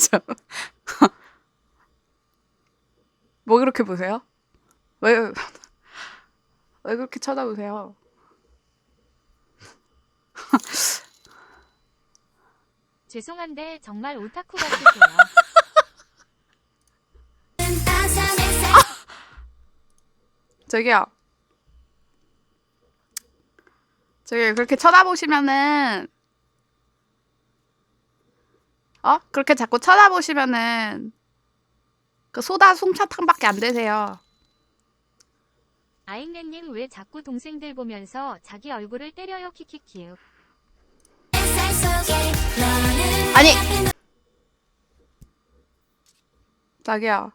진짜. 뭐 그렇게 보세요? 왜, 왜 그렇게 쳐다보세요? 죄송한데 정말 오타쿠 같으세요. 저기요. 저기 그렇게 쳐다보시면은 어? 그렇게 자꾸 쳐다보시면은 그 소다 숭차탕밖에 안 되세요. 아잉네님 왜 자꾸 동생들 보면서 자기 얼굴을 때려요 키키키우. 아니 자기야